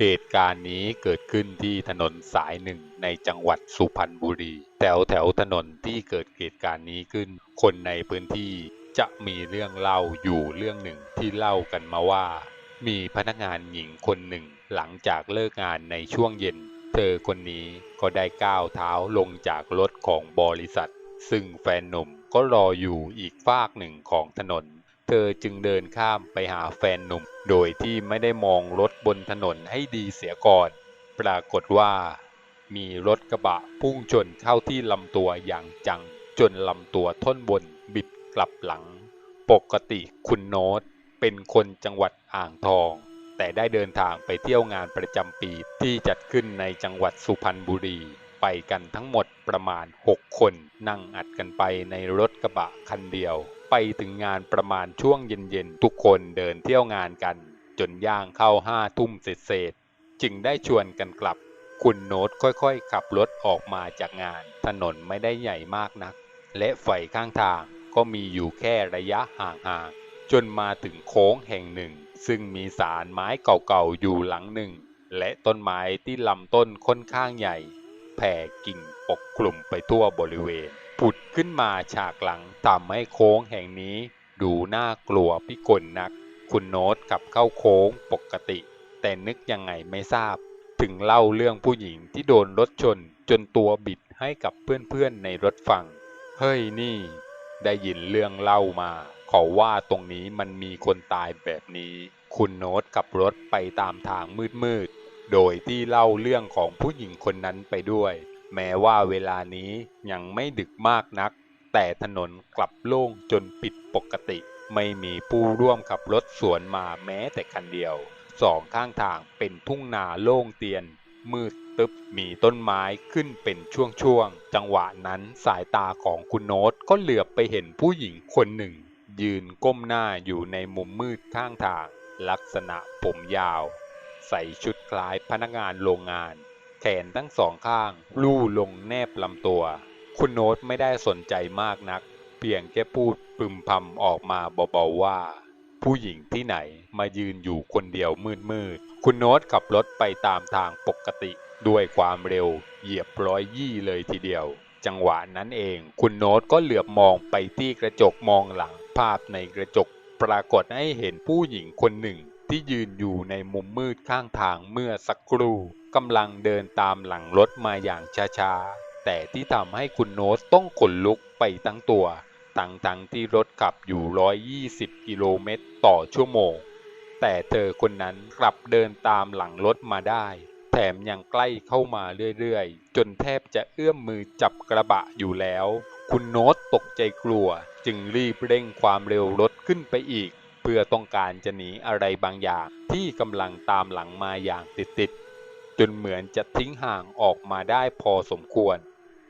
เหตุการณ์นี้เกิดขึ้นที่ถนนสายหนึ่งในจังหวัดสุพรรณบุรี แถวแถวถนนที่เกิดเหตุการณ์นี้ขึ้น คนในพื้นที่จะมีเรื่องเล่าอยู่เรื่องหนึ่งที่เล่ากันมาว่า มีพนักงานหญิงคนหนึ่งหลังจากเลิกงานในช่วงเย็น เธอคนนี้ก็ได้ก้าวเท้าลงจากรถของบริษัท ซึ่งแฟนหนุ่มก็รออยู่อีกฟากหนึ่งของถนน เธอจึงเดินข้ามไปหาแฟนหนุ่ม โดยที่ไม่ได้มองรถบนถนนให้ดีเสียก่อน ปรากฏว่า มีรถกระบะพุ่งชนเข้าที่ลำตัวอย่างจัง จนลำตัวท่อนบนบิดกลับหลัง ปกติคุณโน้ตเป็นคนจังหวัดอ่างทอง แต่ได้เดินทางไปเที่ยวงานประจำปีที่จัดขึ้นในจังหวัดสุพรรณบุรี ไปกันทั้งหมดประมาณ 6 คนนั่งอัดกันไปในรถกระบะคันเดียว ไปถึงงานประมาณช่วงเย็นๆ ทุกคนเดินเที่ยวงานกัน จนย่างเข้าห้าทุ่มเศษๆจึงได้ชวนกันกลับ คุณโน้ตค่อยๆ ขับรถออกมาจากงาน ถนนไม่ได้ใหญ่มากนัก และไฟข้างทางก็มีอยู่แค่ระยะห่างๆ จนมาถึงโค้งแห่งหนึ่ง ซึ่งมีสารไม้เก่าๆ อยู่หลังหนึ่ง และต้นไม้ที่ลำต้นค่อนข้างใหญ่ แผ่กิ่งปกคลุมไปทั่วบริเวณ ขึ้นมาฉากหลังทำให้โค้งแห่งนี้ดูน่ากลัวพิกลนัก คุณโน้ตขับเข้าโค้งปกติ แต่นึกยังไงไม่ทราบ ถึงเล่าเรื่องผู้หญิงที่โดนรถชนจนตัวบิดให้กับเพื่อนๆในรถฟัง เฮ้ยนี่ ได้ยินเรื่องเล่ามา ขอว่าตรงนี้มันมีคนตายแบบนี้ คุณโน้ตขับรถไปตามทางมืดๆ โดยที่เล่าเรื่องของผู้หญิงคนนั้นไปด้วย แม้ว่าเวลานี้ยังไม่ดึกมากนัก แต่ถนนกลับโล่งจนปิดปกติ ไม่มีผู้ร่วมขับรถสวนมาแม้แต่คันเดียว สองข้างทางเป็นทุ่งนาโล่งเตียน มืดตึบมีต้นไม้ขึ้นเป็นช่วงๆ จังหวะนั้นสายตาของคุณโน้ตก็เหลือบไปเห็นผู้หญิงคนหนึ่ง ยืนก้มหน้าอยู่ในมุมมืดข้างทาง ลักษณะผมยาว ใส่ชุดคล้ายพนักงานโรงงาน แขนทั้งสองข้าง ลู่ลงแนบลำตัว คุณโน้ตไม่ได้สนใจมากนัก เพียงแค่พูดพึมพำออกมาเบาๆว่า ผู้หญิงที่ไหนมายืนอยู่คนเดียวมืดๆ คุณโน้ตขับรถไปตามทางปกติด้วยความเร็วเหยียบร้อยยี่เลยทีเดียว จังหวะนั้นเอง คุณโน้ตก็เหลือบมองไปที่กระจกมองหลัง ภาพในกระจกปรากฏให้เห็นผู้หญิงคนหนึ่งที่ยืนอยู่ในมุมมืดข้างทางเมื่อสักครู่ กำลังเดินตามหลังรถมาอย่างช้าๆ แต่ที่ทำให้คุณโน้ตต้องขนลุกไปทั้งตัว ทั้งทั้งที่รถขับอยู่ 120 กิโลเมตรต่อชั่วโมง แต่เธอคนนั้นกลับเดินตามหลังรถมาได้ แถมยังใกล้เข้ามาเรื่อยๆ จนแทบจะเอื้อมมือจับกระบะอยู่แล้ว คุณโน้ตตกใจกลัว จึงรีบเร่งความเร็วรถขึ้นไปอีก เพื่อต้องการจะหนีอะไรบางอย่างที่กำลังตามหลังมาอย่างติดๆ จนเหมือนจะทิ้งห่างออกมาได้พอสมควร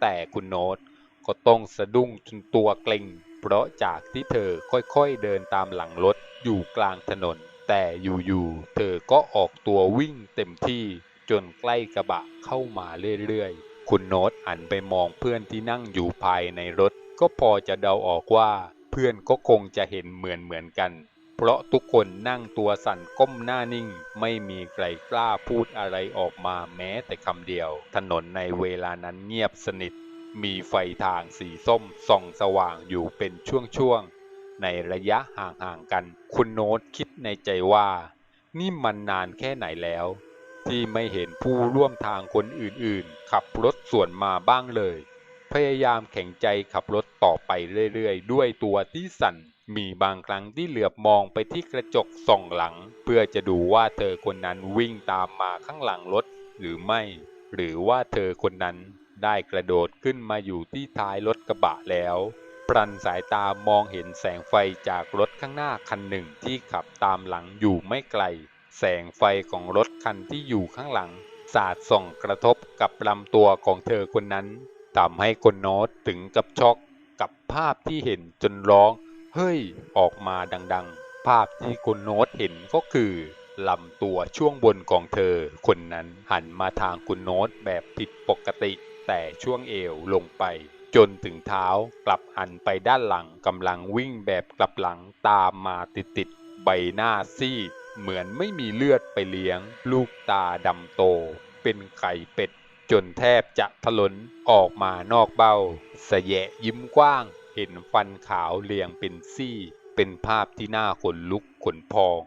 แต่คุณโน้ตก็ต้องสะดุ้งจนตัวเกร็งเพราะจากที่เธอค่อยๆเดินตามหลังรถอยู่กลางถนน แต่อยู่ๆเธอก็ออกตัววิ่งเต็มที่จนใกล้กระบะเข้ามาเรื่อยๆ คุณโน้ตหันไปมองเพื่อนที่นั่งอยู่ภายในรถ ก็พอจะเดาออกว่าเพื่อนก็คงจะเห็นเหมือนเหมือนๆกัน เพราะทุกคนนั่งตัวสั่นก้มหน้านิ่ง ไม่มีใครกล้าพูดอะไรออกมาแม้แต่คำเดียว ถนนในเวลานั้นเงียบสนิท มีไฟทางสีส้มส่องสว่างอยู่เป็นช่วงๆ ในระยะห่างๆกัน คุณโน้ตคิดในใจว่า นี่มันนานแค่ไหนแล้ว ที่ไม่เห็นผู้ร่วมทางคนอื่นๆ ขับรถสวนมาบ้างเลย พยายามแข็งใจขับรถต่อไปเรื่อยๆ ด้วยตัวที่สั่น มีบางครั้งที่เหลือบมองไปที่กระจกส่องหลัง เพื่อจะดูว่าเธอคนนั้นวิ่งตามมาข้างหลังรถหรือไม่ หรือว่าเธอคนนั้นได้กระโดดขึ้นมาอยู่ที่ท้ายรถกระบะแล้วปรันสายตามองเห็นแสงไฟจากรถข้างหน้าคันหนึ่งที่ขับตามหลังอยู่ไม่ไกล แสงไฟของรถคันที่อยู่ข้างหลัง สาดส่องกระทบกับลำตัวของเธอคนนั้นทำให้คนโน้ตถึงกับช็อกกับภาพที่เห็นจนร้อง เฮ้ย ออกมาดังๆ ภาพที่คุณโน้ตเห็นก็คือลำตัวช่วงบนของเธอ คนนั้นหันมาทางคุณโน้ตแบบผิดปกติ แต่ช่วงเอวลงไป จนถึงเท้ากลับหันไปด้านหลังกำลังวิ่งแบบกลับหลังตามมาติดๆใบหน้าซีดเหมือนไม่มีเลือดไปเลี้ยง ลูกตาดำโต เป็นไข่เป็ด จนแทบจะทะลนออกมานอกเบ้าสยะยิ้มกว้าง เห็นฟันขาวเรียงเป็นซี่ เป็นภาพที่น่าขนลุกขนพอง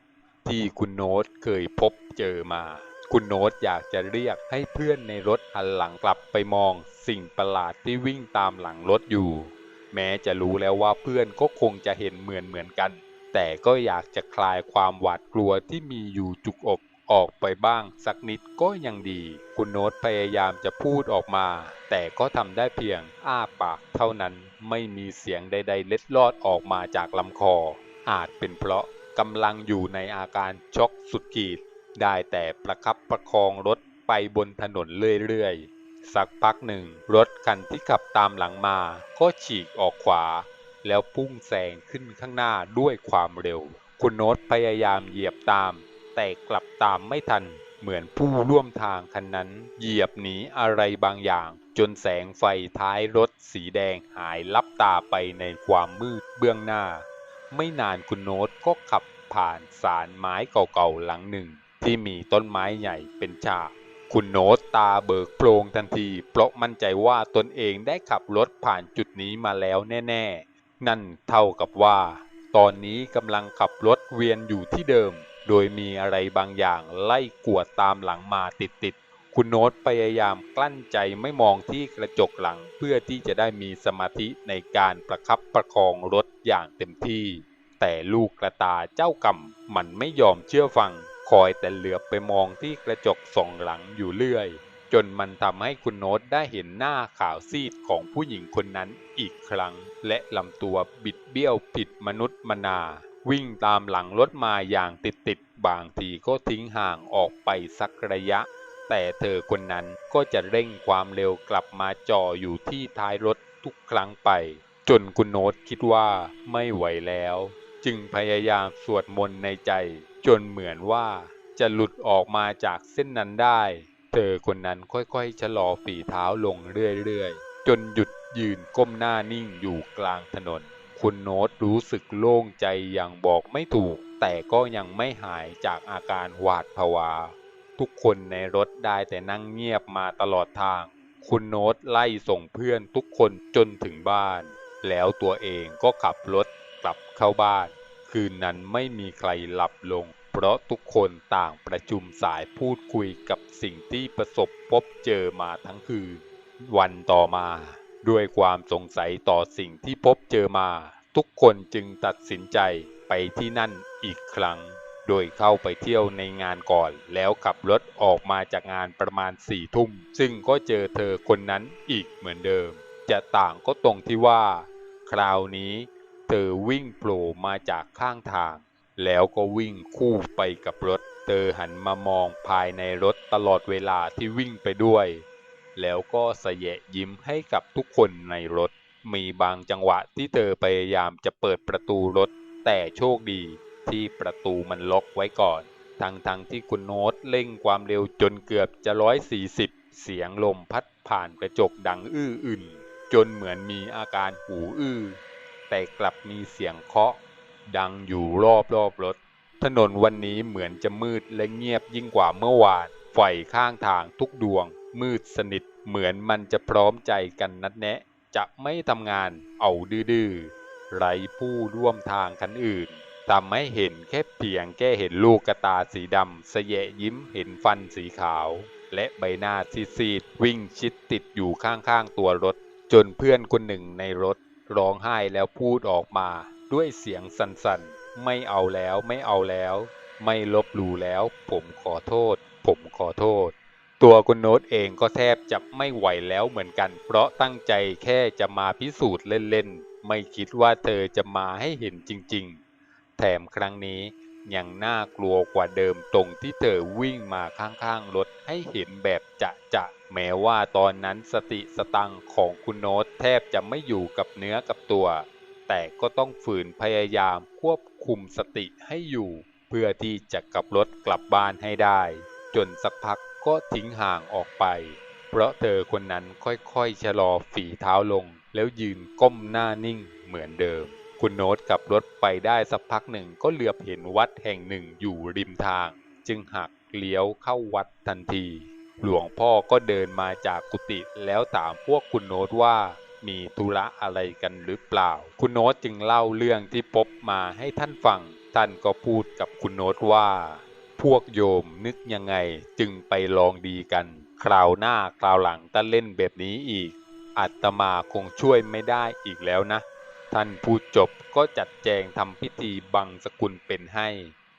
ที่คุณโน้ตเคยพบเจอมา คุณโน้ตอยากจะเรียกให้เพื่อนในรถหันหลังกลับไปมองสิ่งประหลาดที่วิ่งตามหลังรถอยู่ แม้จะรู้แล้วว่าเพื่อนก็คงจะเห็นเหมือนเหมือนกัน แต่ก็อยากจะคลายความหวาดกลัวที่มีอยู่จุกอก ออกไปบ้างสักนิดก็ยังดี คุณโน้ตพยายามจะพูดออกมา แต่ก็ทำได้เพียงอ้าปากเท่านั้นไม่มีเสียงใด ๆ เล็ดลอดออกมาจากลำคอ อาจเป็นเพราะกำลังอยู่ในอาการช็อกสุดขีด ได้แต่ประคับประคองรถไปบนถนนเรื่อยๆ สักพักหนึ่ง รถคันที่ขับตามหลังมา ก็ฉีกออกขวา แล้วพุ่งแซงขึ้นข้างหน้าด้วยความเร็ว คุณโน้ตพยายามเหยียบตาม แต่กลับตามไม่ทัน เหมือนผู้ร่วมทางคันนั้น เหยียบหนีอะไรบางอย่าง จนแสงไฟท้ายรถสีแดงหายลับตาไปในความมืดเบื้องหน้า ไม่นานคุณโน้ตก็ขับผ่านศาลไม้เก่าๆหลังหนึ่ง ที่มีต้นไม้ใหญ่เป็นฉากคุณโน้ตตาเบิกโพลงทันที เพราะมั่นใจว่าตนเองได้ขับรถผ่านจุดนี้มาแล้วแน่ ๆ นั่นเท่ากับว่า ตอนนี้กำลังขับรถเวียนอยู่ที่เดิม โดยมีอะไรบางอย่างไล่กวดตามหลังมาติดๆ คุณโน้ตพยายามกลั้นใจไม่มองที่กระจกหลังเพื่อที่จะได้มีสมาธิในการประคับประคองรถอย่างเต็มที่ แต่ลูกกระตาเจ้ากรรมมันไม่ยอมเชื่อฟัง คอยแต่เหลือบไปมองที่กระจกส่องหลังอยู่เรื่อย จนมันทำให้คุณโน้ตได้เห็นหน้าขาวซีดของผู้หญิงคนนั้นอีกครั้ง และลำตัวบิดเบี้ยวผิดมนุษย์มนา วิ่งตามหลังรถมาอย่างติดๆบางทีก็ทิ้งห่างออกไปสักระยะ แต่เธอคนนั้นก็จะเร่งความเร็วกลับมาจ่ออยู่ที่ท้ายรถทุกครั้งไป จนคุณโน้ตคิดว่าไม่ไหวแล้ว จึงพยายามสวดมนต์ในใจ จนเหมือนว่าจะหลุดออกมาจากเส้นนั้นได้ เธอคนนั้นค่อยๆชะลอฝีเท้าลงเรื่อยๆ จนหยุดยืนก้มหน้านิ่งอยู่กลางถนน คุณโน้ตรู้สึกโล่งใจอย่างบอกไม่ถูก แต่ก็ยังไม่หายจากอาการหวาดผวา ทุกคนในรถได้แต่นั่งเงียบมาตลอดทาง คุณโน้ตไล่ส่งเพื่อนทุกคนจนถึงบ้าน แล้วตัวเองก็ขับรถกลับเข้าบ้าน คืนนั้นไม่มีใครหลับลง เพราะทุกคนต่างประชุมสายพูดคุยกับสิ่งที่ประสบพบเจอมาทั้งคืน วันต่อมา ด้วยความสงสัยต่อสิ่งที่พบเจอมา ทุกคนจึงตัดสินใจไปที่นั่นอีกครั้ง โดยเข้าไปเที่ยวในงานก่อน แล้วขับรถออกมาจากงานประมาณสี่ทุ่ม ซึ่งก็เจอเธอคนนั้นอีกเหมือนเดิม จะต่างก็ตรงที่ว่า คราวนี้ เธอวิ่งโผล่มาจากข้างทาง แล้วก็วิ่งคู่ไปกับรถ เธอหันมามองภายในรถตลอดเวลาที่วิ่งไปด้วย แล้วก็สะแยะยิ้มให้กับทุกคนในรถ มีบางจังหวะที่เธอพยายามจะเปิดประตูรถ แต่โชคดีที่ประตูมันล็อกไว้ก่อนทั้งๆทที่คุณโน้ตเร่งความเร็วจนเกือบจะร้อยสี่สิบเสียงลมพัดผ่านกระจกดังอื้ออึนจนเหมือนมีอาการหูอื้อ แต่กลับมีเสียงเคาะ ดังอยู่รอบรอบรถ ถนนวันนี้เหมือนจะมืดและเงียบยิ่งกว่าเมื่อวาน ไฟข้างทางทุกดวง มืดสนิทเหมือนมันจะพร้อมใจกันนัดแนะ จะไม่ทำงานเอาดื้อๆไรผู้ร่วมทางคันอื่นทำให้เห็นแค่เพียงแค่เห็นลูกกระตาสีดำสยะยิ้มเห็นฟันสีขาว และใบหน้าซีดๆวิ่งชิดติดอยู่ข้างๆตัวรถ จนเพื่อนคนหนึ่งในรถร้องไห้แล้วพูดออกมา ด้วยเสียงสั่นๆ ไม่เอาแล้วไม่เอาแล้ว ไม่ลบหลู่แล้ว ผมขอโทษ ผมขอโทษ ตัวคุณโน้ตเองก็แทบจะไม่ไหวแล้วเหมือนกัน เพราะตั้งใจแค่จะมาพิสูจน์เล่นๆ ไม่คิดว่าเธอจะมาให้เห็นจริงๆ แถมครั้งนี้ยังน่ากลัวกว่าเดิมตรงที่เธอวิ่งมาข้างๆรถให้เห็นแบบจะจะแม้ว่าตอนนั้นสติสตังของคุณโน้ตแทบจะไม่อยู่กับเนื้อกับตัว แต่ก็ต้องฝืนพยายามควบคุมสติให้อยู่ เพื่อที่จะกลับรถกลับบ้านให้ได้ จนสักพัก ก็ทิ้งห่างออกไป เพราะเธอคนนั้นค่อยๆชะลอฝีเท้าลง แล้วยืนก้มหน้านิ่งเหมือนเดิม คุณโน้ตขับรถไปได้สักพักหนึ่งก็เหลือบเห็นวัดแห่งหนึ่งอยู่ริมทาง จึงหักเลี้ยวเข้าวัดทันที หลวงพ่อก็เดินมาจากกุฏิแล้วถามพวกคุณโน้ตว่ามีธุระอะไรกันหรือเปล่า คุณโน้ตจึงเล่าเรื่องที่พบมาให้ท่านฟัง ท่านก็พูดกับคุณโน้ตว่า พวกโยมนึกยังไงจึงไปลองดีกัน คราวหน้าคราวหลังถ้าเล่นแบบนี้อีกอาตมาคงช่วยไม่ได้อีกแล้วนะ ท่านพูดจบก็จัดแจงทำพิธีบังสกุลเป็นให้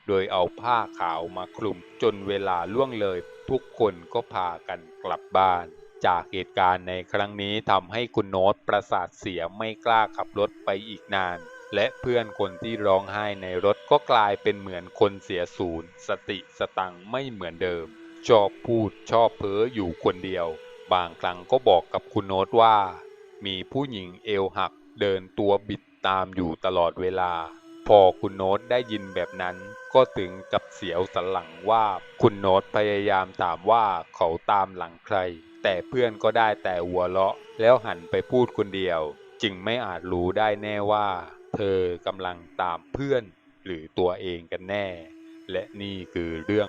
โดยเอาผ้าขาวมาคลุมจนเวลาล่วงเลย ทุกคนก็พากันกลับบ้าน จากเหตุการณ์ในครั้งนี้ทำให้คุณโน้ตประสาทเสียไม่กล้าขับรถไปอีกนาน และเพื่อนคนที่ร้องไห้ในรถก็กลายเป็นเหมือนคนเสียศูนย์ สติสตังค์ไม่เหมือนเดิม ชอบพูดชอบเพ้ออยู่คนเดียว บางครั้งก็บอกกับคุณโน้ตว่า มีผู้หญิงเอวหักเดินตัวบิดตามอยู่ตลอดเวลา พอคุณโน้ตได้ยินแบบนั้น ก็ถึงกับเสียวสันหลังว่าคุณโน้ตพยายามถามว่าเขาตามหลังใคร แต่เพื่อนก็ได้แต่หัวเราะ แล้วหันไปพูดคนเดียว จึงไม่อาจรู้ได้แน่ว่า เธอกำลังตามเพื่อนหรือตัวเองกันแน่ และนี่คือเรื่อง